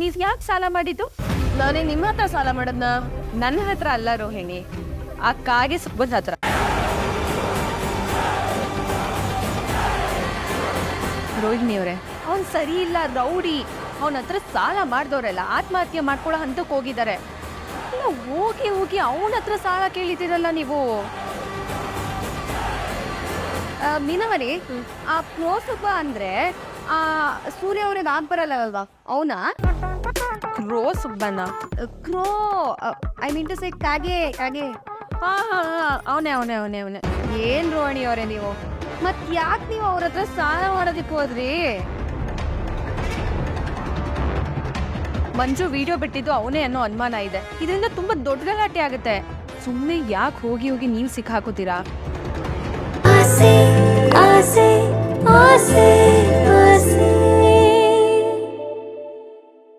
ನೀವ್ ಯಾಕೆ ಸಾಲ ಮಾಡಿದ್ದು? ನಾನೇ ನಿಮ್ಮ ಹತ್ರ ಸಾಲ ಮಾಡದ್ನ? ನನ್ನ ಹತ್ರ ಅಲ್ಲ ರೋಹಿಣಿ. ಆ ಕಾಗೆ ಸುಬ್ಬದ ಹತ್ರ. ರೋಹಿಣಿ ಅವರೇ ಅವ್ನು ಸರಿ ಇಲ್ಲ ರೌಡಿ. ಅವನ ಹತ್ರ ಸಾಲ ಮಾಡ್ದವ್ರೆಲ್ಲ ಆತ್ಮಹತ್ಯೆ ಮಾಡ್ಕೊಳ್ಳೋ ಹಂತಕ್ಕೆ ಹೋಗಿದ್ದಾರೆ. ಇಲ್ಲ ಹೋಗಿ ಹೋಗಿ ಅವನ ಹತ್ರ ಸಾಲ ಕೇಳಿದ್ದೀರಲ್ಲ ನೀವು? ಆ, ಮೀನವರಿ ಆ ಪ್ರೋಸುಬ್ಬ ಅಂದ್ರೆ ಆ ಸೂರ್ಯ ಅವ್ರದ್ದು ಆಗ ಬರಲ್ಲ ಅಲ್ವಾ ಅವನ? Crow Subbanna. Crow I mean to say ಕಾಗೆ ಕಾಗೆ. ಹಾ ಹಾ ಅವನೇ ಅವನೇ ಅವನೇ ಅವನೇ. ಏನ್ ರೋಹಿಣಿ ಅವರೇ ನೀವು? ಮತ್ ಯಾಕೆ ನೀವು ಅವ್ರ ಹತ್ರ ಸ್ನಾನ ಮಾಡೋದಕ್ಕೆ ಹೋದ್ರಿ? ಮಂಜು ವಿಡಿಯೋ ಬಿಟ್ಟಿದ್ದು ಅವನೇ ಅನ್ನೋ ಅನುಮಾನ ಇದೆ. ಇದರಿಂದ ತುಂಬಾ ದೊಡ್ಡ ಗಲಾಟೆ ಆಗುತ್ತೆ. ಸುಮ್ಮನೆ ಯಾಕೆ ಹೋಗಿ ಹೋಗಿ ನೀವು ಸಿಕ್ಕಾಕೋತೀರಾ? ಆಸೆ ಆಸೆ ಆಸೆ.